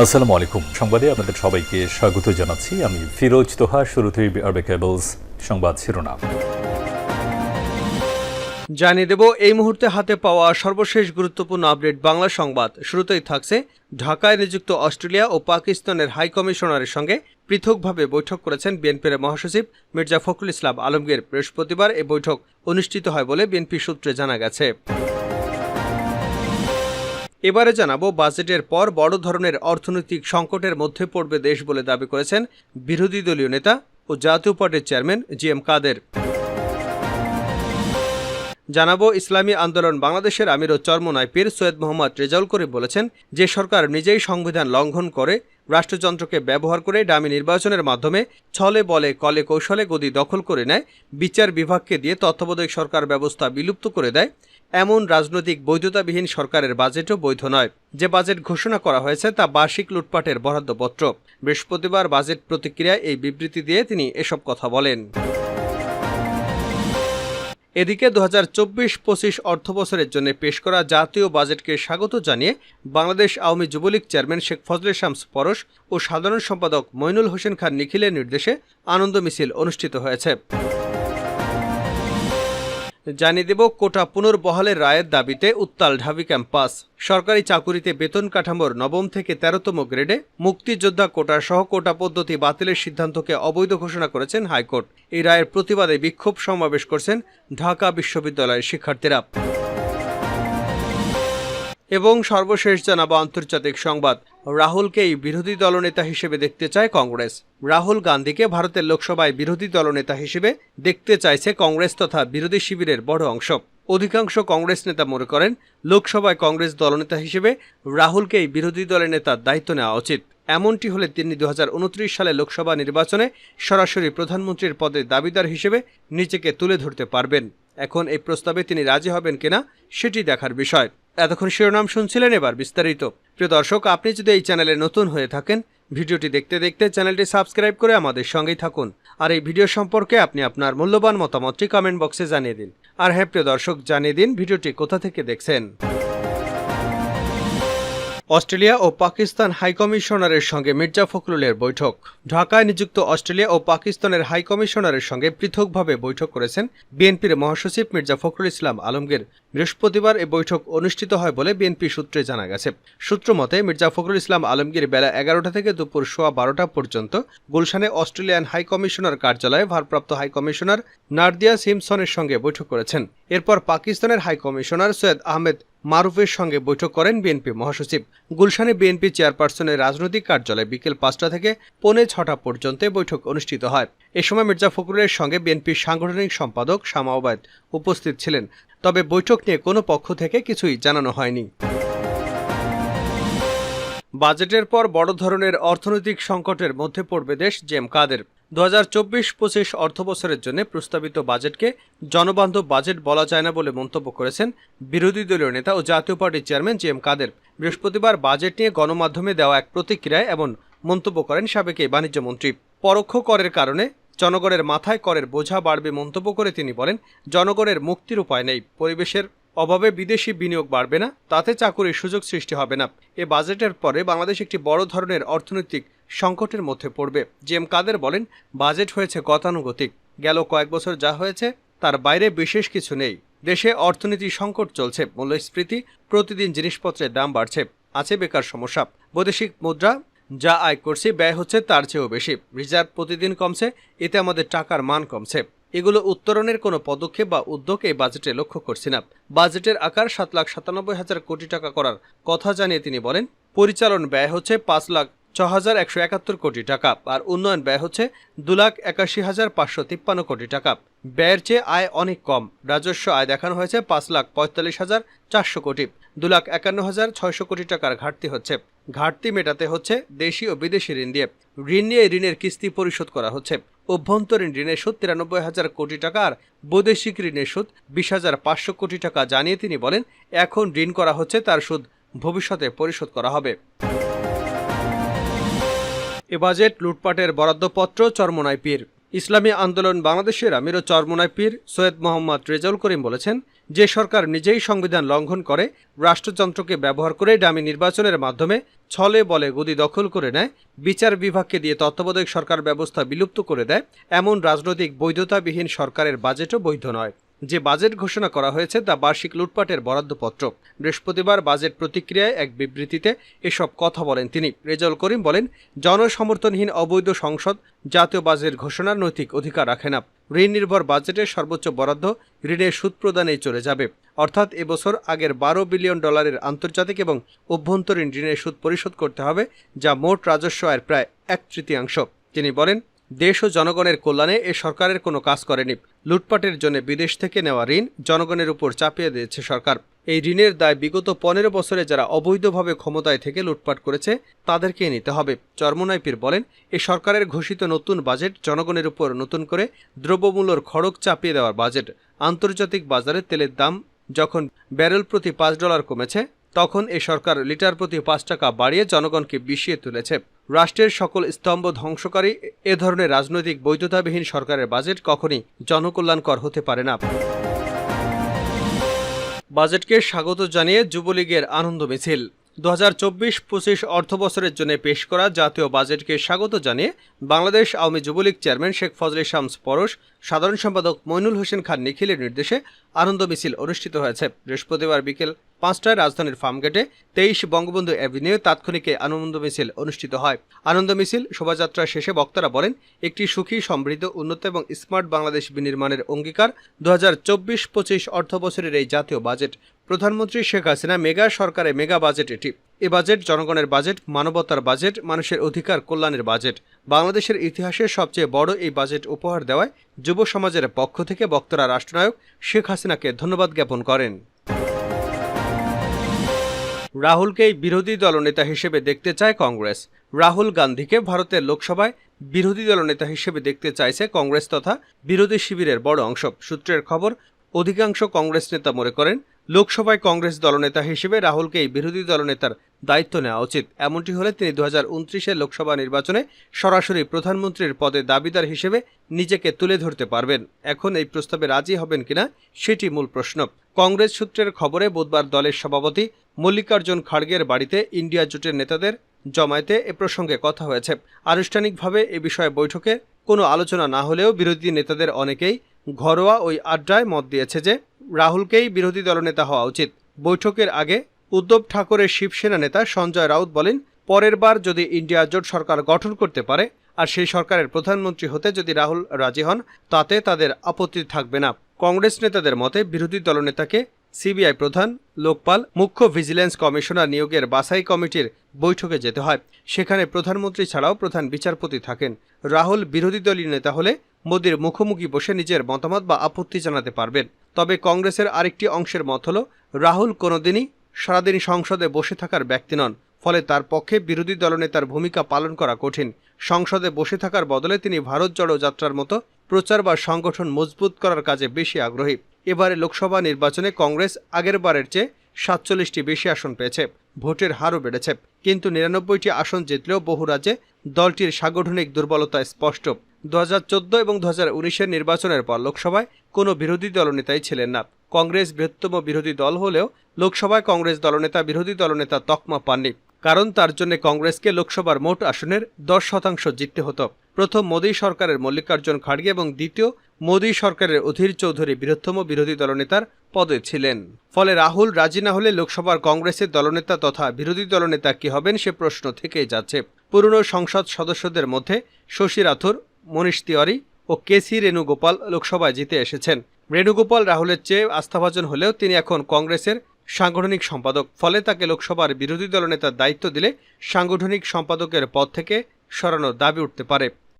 আসসালামু আলাইকুম। সংবাদে আপনাদের সবাইকে স্বাগত জানাচ্ছি। আমি ফিরোজ তোহা, শুরুতেই আরবে কেবলস সংবাদ শিরোনাম। জানিয়ে দেব, এই মুহূর্তে হাতে পাওয়া সর্বশেষ গুরুত্বপূর্ণ আপডেট বাংলা সংবাদ। শুরুতেই থাকছে ঢাকায় নিযুক্ত অস্ট্রেলিয়া ও পাকিস্তানের হাই কমিশনারের সঙ্গে পৃথকভাবে বৈঠক করেছেন বিএনপির মহাসচিব মির্জা ফখরুল ইসলাম আলমগীর। বৃহস্পতিবার এই বৈঠক অনুষ্ঠিত হয় বলে বিএনপি সূত্রে জানা গেছে। এবারে জানাব, বাজেটের পর বড় ধরনের অর্থনৈতিক সংকটের মধ্যে পড়বে দেশ বলে দাবি করেছেন বিরোধী দলীয় নেতা ও জাতীয় পার্টির চেয়ারম্যান জি এম কাদের। জানাব, ইসলামী আন্দোলন বাংলাদেশের আমির চরমনায় পীর সৈয়দ মোহাম্মদ রেজাউল করিম বলেছেন, যে সরকার নিজেই সংবিধান লঙ্ঘন করে রাষ্ট্রযন্ত্রকে ব্যবহার করে ডামি নির্বাচনের মাধ্যমে ছলে বলে, কলে কৌশলে গদি দখল করে নেয়, বিচার বিভাগকে দিয়ে তত্ত্বাবধায়ক সরকার ব্যবস্থা বিলুপ্ত করে দেয়, এমন রাজনৈতিক বৈধতাবিহীন সরকারের বাজেটও বৈধ নয়। যে বাজেট ঘোষণা করা হয়েছে তা বার্ষিক লুটপাটের বরাদ্দপত্র বৃহস্পতিবার বাজেট প্রতিক্রিয়ায় এই বিবৃতি দিয়ে তিনি এসব কথা বলেন। এদিকে দু হাজার চব্বিশ পঁচিশ অর্থ বছরের জন্য পেশ করা জাতীয় বাজেটকে স্বাগত জানিয়ে বাংলাদেশ আওয়ামী যুবলীগ চেয়ারম্যান শেখ ফজলে শামস পরশ ও সাধারণ সম্পাদক মইনুল হোসেন খান নিখিলের নির্দেশে আনন্দ মিছিল অনুষ্ঠিত হয়েছে। জানিয়ে দেব, কোটা পুনর্বহালের রায়ের দাবিতে উত্তাল ঢাবি ক্যাম্পাস। সরকারি চাকুরিতে বেতন কাঠামোর নবম থেকে তেরোতম গ্রেডে মুক্তিযোদ্ধা কোটা সহ কোটা পদ্ধতি বাতিলের সিদ্ধান্তকে অবৈধ ঘোষণা করেছেন হাইকোর্ট। এই রায়ের প্রতিবাদে বিক্ষোভ সমাবেশ করছেন ঢাকা বিশ্ববিদ্যালয়ের শিক্ষার্থীরা। এবং সর্বশেষ জানাব আন্তর্জাতিক সংবাদ। রাহুলকেই বিরোধী দলনেতা হিসেবে দেখতে চায় কংগ্রেস। রাহুল গান্ধীকে ভারতের লোকসভায় বিরোধী দলনেতা হিসেবে দেখতে চাইছে কংগ্রেস তথা বিরোধী শিবিরের বড় অংশ। অধিকাংশ কংগ্রেস নেতা মনে করেন, লোকসভায় কংগ্রেস দলনেতা হিসেবে রাহুলকেই বিরোধী দলের নেতার দায়িত্ব নেওয়া উচিত। এমনটি হলে তিনি দু হাজার উনত্রিশ সালে লোকসভা নির্বাচনে সরাসরি প্রধানমন্ত্রীর পদে দাবিদার হিসেবে নিজেকে তুলে ধরতে পারবেন। এখন এই প্রস্তাবে তিনি রাজি হবেন কিনা, সেটি দেখার বিষয়। এতক্ষণ শিরোনাম শুনছিলেন এবার বিস্তারিত। প্রিয় দর্শক, আপনি যদি এই চ্যানেলে নতুন হয়ে থাকেন, ভিডিওটি দেখতে দেখতে চ্যানেলটি সাবস্ক্রাইব করে আমাদের সঙ্গেই থাকুন। আর এই ভিডিও সম্পর্কে আপনি আপনার মূল্যবান মতামতটি কমেন্ট বক্সে জানিয়ে দিন। আর হ্যাঁ প্রিয় দর্শক, জানিয়ে দিন ভিডিওটি কোথা থেকে দেখছেন। অস্ট্রেলিয়া ও পাকিস্তান হাইকমিশনারের সঙ্গে মির্জা ফখরুলের বৈঠক। ঢাকায় নিযুক্ত অস্ট্রেলিয়া ও পাকিস্তানের হাইকমিশনারের সঙ্গে পৃথকভাবে বৈঠক করেছেন বিএনপির মহাসচিব মির্জা ফখরুল ইসলাম আলমগীর। বৃহস্পতিবার এই বৈঠক অনুষ্ঠিত হয় বলে বিএনপি সূত্রে জানা গেছে। সূত্র মতে, মির্জা ফখরুল ইসলাম আলমগীর বেলা এগারোটা থেকে দুপুর সোয়া বারোটা পর্যন্ত গুলশানে অস্ট্রেলিয়ান হাইকমিশনার কার্যালয়ে ভারপ্রাপ্ত হাইকমিশনার নার্দিয়া সিমসনের সঙ্গে বৈঠক করেছেন। এরপর পাকিস্তানের হাইকমিশনার সৈয়দ আহমেদ মারুফের সঙ্গে বৈঠক করেন বিএনপি মহাসচিব। গুলশানে বিএনপি চেয়ারপারসনের রাজনৈতিক কার্যালয়ে বিকেল পাঁচটা থেকে পৌনে ছটা পর্যন্ত বৈঠক অনুষ্ঠিত হয়। এ সময় মির্জা ফখরুলের সঙ্গে বিএনপির সাংগঠনিক সম্পাদক শামা উপস্থিত ছিলেন। তবে বৈঠক নিয়ে কোনো পক্ষ থেকে কিছুই জানানো হয়নি। বাজেটের পর বড় ধরনের অর্থনৈতিক সংকটের মধ্যে পড়বে দেশ জেম কাদের। দু হাজার চব্বিশ পঁচিশ অর্থবছরের জন্য প্রস্তাবিত বাজেটকে জনবান্ধব বাজেট বলা যায় না বলে মন্তব্য করেছেন বিরোধী দলীয় নেতা ও জাতীয় পার্টির চেয়ারম্যান জি এম কাদের। বৃহস্পতিবার বাজেট নিয়ে গণমাধ্যমে দেওয়া এক প্রতিক্রিয়ায় এমন মন্তব্য করেন সাবেক এই বাণিজ্যমন্ত্রী। পরোক্ষ করের কারণে জনগণের মাথায় করের বোঝা বাড়বে মন্তব্য করে তিনি বলেন, জনগণের মুক্তির উপায় নেই। পরিবেশের অভাবে বিদেশি বিনিয়োগ বাড়বে না, তাতে চাকুরির সুযোগ সৃষ্টি হবে না। এ বাজেটের পরে বাংলাদেশ একটি বড় ধরনের অর্থনৈতিক সংকটের মধ্যে পড়বে। জি এম কাদের বলেন, বাজেট হয়েছে গতানুগতিক। গেল কয়েক বছর যা হয়েছে, তার বাইরে বিশেষ কিছু নেই। দেশে অর্থনীতি সংকট চলছে, মূল্যস্ফীতি, প্রতিদিন জিনিসপত্রের দাম বাড়ছে। আছে বেকার সমস্যা। বৈদেশিক মুদ্রা যা আয় করছি, ব্যয় হচ্ছে তার চেয়েও বেশি। রিজার্ভ প্রতিদিন কমছে, এতে আমাদের টাকার মান কমছে। এগুলো উত্তরণের কোনো পদক্ষেপ বা উদ্যোগ এই বাজেটে লক্ষ্য করছি না। বাজেটের আকার সাত লাখ সাতানব্বই হাজার কোটি টাকা করার কথা জানিয়ে তিনি বলেন, পরিচালন ব্যয় হচ্ছে পাঁচ লাখ ছ হাজার একশো একাত্তর কোটি টাকা, আর উন্নয়ন ব্যয় হচ্ছে দু লাখ একাশি হাজার পাঁচশো তিপ্পান্ন কোটি টাকা। ব্যয়ের চেয়ে আয় অনেক কম। রাজস্ব আয় দেখানো হয়েছে পাঁচ লাখ পঁয়তাল্লিশ হাজার চারশো কোটি। দু লাখ একান্ন হাজার ছয়শো কোটি টাকার ঘাটতি হচ্ছে। ঘাটতি মেটাতে হচ্ছে দেশি ও বিদেশি ঋণ দিয়ে। ঋণ নিয়ে ঋণের কিস্তি পরিশোধ করা হচ্ছে। অভ্যন্তরীণ ঋণের সুদ তিরানব্বই হাজার কোটি টাকা, আর বৈদেশিক ঋণের সুদ বিশ হাজার পাঁচশো কোটি টাকা জানিয়ে তিনি বলেন, এখন ঋণ করা হচ্ছে তার সুদ ভবিষ্যতে পরিশোধ করা হবে। এ বাজেট লুটপাটের বরাদ্দপত্র চরমনায় পীর। ইসলামী আন্দোলন বাংলাদেশের আমির ও চরমনায় পীর সৈয়দ মোহাম্মদ রেজাউল করিম বলেছেন, যে সরকার নিজেই সংবিধান লঙ্ঘন করে, রাষ্ট্রযন্ত্রকে ব্যবহার করে ডামি নির্বাচনের মাধ্যমে ছলে বলে গদি দখল করে নেয়, বিচার বিভাগকে দিয়ে তত্ত্বাবধায়ক সরকার ব্যবস্থা বিলুপ্ত করে দেয়, এমন রাজনৈতিক বৈধতাবিহীন সরকারের বাজেটও বৈধ নয়। যে বাজেট ঘোষণা করা হয়েছে তা বার্ষিক লুটপাটের বরাদ্দপত্র। বৃহস্পতিবার বাজেট প্রতিক্রিয়ায় এক বিবৃতিতে এসব কথা বলেন তিনি। রেজাউল করিম বলেন, জনসমর্থনহীন অবৈধ সংসদ জাতীয় বাজেট ঘোষণার নৈতিক অধিকার রাখে না। ঋণ নির্ভর বাজেটের সর্বোচ্চ বরাদ্দ ঋণের সুদ প্রদানেই চলে যাবে। অর্থাৎ এবছর আগের বারো বিলিয়ন ডলারের আন্তর্জাতিক এবং অভ্যন্তরীণ ঋণের সুদ পরিশোধ করতে হবে, যা মোট রাজস্ব আয়ের প্রায় এক তৃতীয়াংশ। তিনি বলেন দেশ ও জনগণের কল্যাণে এ সরকারের কোনো কাজ করেনি। লুটপাটের জন্য বিদেশ থেকে নেওয়া ঋণ জনগণের উপর চাপিয়ে দিয়েছে সরকার। এই ঋণের দায় বিগত পনেরো বছরে যারা অবৈধভাবে ক্ষমতায় থেকে লুটপাট করেছে তাদেরকে নিতে হবে। চর্মনাইপির বলেন, এ সরকারের ঘোষিত নতুন বাজেট জনগণের উপর নতুন করে দ্রব্যমূল্যর খড়ক চাপিয়ে দেওয়ার বাজেট। আন্তর্জাতিক বাজারে তেলের দাম যখন ব্যারেল প্রতি পাঁচ ডলার কমেছে তখন এ সরকার লিটার প্রতি পাঁচ টাকা বাড়িয়ে জনগণকে বিষিয়ে তুলেছে। রাষ্ট্রের সকল স্তম্ভ ধ্বংসকারী, এ ধরনের রাজনৈতিক বৈধতাবিহীন সরকারের বাজেট কখনই জনকল্যাণকর হতে পারে না। বাজেটকে স্বাগত জানিয়ে যুবলীগের আনন্দ মিছিল। দু হাজার চব্বিশ পঁচিশ অর্থ বছরের জন্য পেশ করা জাতীয় বাজেটকে স্বাগত জানিয়ে বাংলাদেশ আওয়ামী যুবলীগ চেয়ারম্যান শেখ ফজলে শামস পরশ, সাধারণ সম্পাদক মইনুল হোসেন খান নিখিলের নির্দেশে আনন্দ মিছিল অনুষ্ঠিত হয়েছে। বৃহস্পতিবার বিকেল পাঁচটায় রাজধানীর ফার্মগেটে তেইশ বঙ্গবন্ধু অ্যাভিনিউ তাৎক্ষণিক আনন্দ মিছিল অনুষ্ঠিত হয়। আনন্দ মিছিল শোভাযাত্রা শেষে বক্তারা বলেন, একটি সুখী, সমৃদ্ধ, উন্নত এবং স্মার্ট বাংলাদেশ বিনির্মাণের অঙ্গীকার দু হাজার চব্বিশ পঁচিশ অর্থ বছরের এই জাতীয় বাজেট। প্রধানমন্ত্রী শেখ হাসিনা মেগা সরকারে মেগা বাজেট এটি। এ বাজেট জনগণের বাজেট, মানবতার বাজেট, মানুষের অধিকার, কল্যাণের বাজেট। বাংলাদেশের ইতিহাসের সবচেয়ে বড় এই বাজেট উপহার দেওয়ায় যুব সমাজের পক্ষ থেকে বক্তরা রাষ্ট্রনায়ক শেখ হাসিনাকে ধন্যবাদ জ্ঞাপন করেন। রাহুলকেই বিরোধী দলনেতা হিসেবে দেখতে চায় কংগ্রেস। রাহুল গান্ধীকে ভারতের লোকসভায় বিরোধী দলনেতা হিসেবে দেখতে চাইছে কংগ্রেস তথা বিরোধী শিবিরের বড় অংশ। সূত্রের খবর, অধিকাংশ কংগ্রেস নেতা মনে করেন লোকসভায় কংগ্রেস দলনেতা হিসেবে রাহুলকেই বিরোধী দলনেতার দায়িত্ব নেওয়া উচিত। এমনটি হলে তিনি দু হাজার লোকসভা নির্বাচনে সরাসরি প্রধানমন্ত্রীর পদে দাবিদার হিসেবে নিজেকে তুলে ধরতে পারবেন। এখন এই প্রস্তাবে রাজি হবেন কিনা সেটি মূল প্রশ্ন। কংগ্রেস সূত্রের খবরে বুধবার দলের সভাপতি মল্লিকার্জুন খাড়গের বাড়িতে ইন্ডিয়া জোটের নেতাদের জমায়েতে এ প্রসঙ্গে কথা হয়েছে। আনুষ্ঠানিকভাবে এ বিষয়ে বৈঠকে কোনো আলোচনা না হলেও বিরোধী নেতাদের অনেকেই ঘরোয়া ওই আড্ডায় মত দিয়েছে যে রাহুলকেই বিরোধী দলনেতা হওয়া উচিত। বৈঠকের আগে উদ্ধব ঠাকুরের শিবসেনা নেতা সঞ্জয় রাউত বলেন, পরের বার যদি ইন্ডিয়া জোট সরকার গঠন করতে পারে, আর সেই সরকারের প্রধানমন্ত্রী হতে যদি রাহুল রাজি হন, তাতে তাদের আপত্তি থাকবে না। কংগ্রেস নেতাদের মতে, বিরোধী দলনেতাকে সিবিআই প্রধান, লোকপাল, মুখ্য ভিজিল্যান্স কমিশনার নিয়োগের বাছাই কমিটির বৈঠকে যেতে হয়। সেখানে প্রধানমন্ত্রী ছাড়াও প্রধান বিচারপতি থাকেন। রাহুল বিরোধী দলীয় নেতা হলে মোদীর মুখোমুখি বসে নিজের মতামত বা আপত্তি জানাতে পারবেন। তবে কংগ্রেসের আরেকটি অংশের মত হল, রাহুল কোনোদিনই সারাদিন সংসদে বসে থাকার ব্যক্তি নন। ফলে তার পক্ষে বিরোধী দলনেতার ভূমিকা পালন করা কঠিন। সংসদে বসে থাকার বদলে তিনি ভারত জড়ো যাত্রার মতো প্রচার বা সংগঠন মজবুত করার কাজে বেশি আগ্রহী। এবারে লোকসভা নির্বাচনে কংগ্রেস আগের বারের চেয়ে সাতচল্লিশটি বেশি আসন পেয়েছে। ভোটের হারও বেড়েছে। কিন্তু নিরানব্বইটি আসন জিতলেও বহু রাজ্যে দলটির সাংগঠনিক দুর্বলতা স্পষ্ট। দু এবং দু হাজার উনিশের নির্বাচনের পর লোকসভায় কোনো বিরোধী দলনেতাই ছিলেন না। কংগ্রেস বৃহত্তম বিরোধী দল হলেও লোকসভায় কংগ্রেস দলনেতা, বিরোধী দলনেতা তকমা পাননি। কারণ তার জন্য কংগ্রেসকে লোকসভার মোট আসনের দশ শতাংশ জিততে হতো। প্রথম মোদী সরকারের মল্লিকার্জুন খাড়গে এবং দ্বিতীয় মোদী সরকারের অধীর চৌধুরী বৃহত্তম বিরোধী দলনেতার পদে ছিলেন। ফলে রাহুল রাজি না হলে লোকসভার কংগ্রেসের দলনেতা তথা বিরোধী দলনেতা কি হবেন সে প্রশ্ন থেকেই যাচ্ছে। পুরনো সংসদ সদস্যদের মধ্যে শশী রাথুর মনীষ তিওয়ারি ও কে সি রেণুগোপাল লোকসভায় জিতে এসেছেন। রেণুগোপাল রাহুলের চেয়ে আস্থাভাজন হলেও তিনি এখন কংগ্রেসের সাংগঠনিক সম্পাদক। ফলে তাকে লোকসভার বিরোধী দলনেতার দায়িত্ব দিলে সাংগঠনিক সম্পাদকের পদ থেকে সরানোর দাবি উঠতে পারে।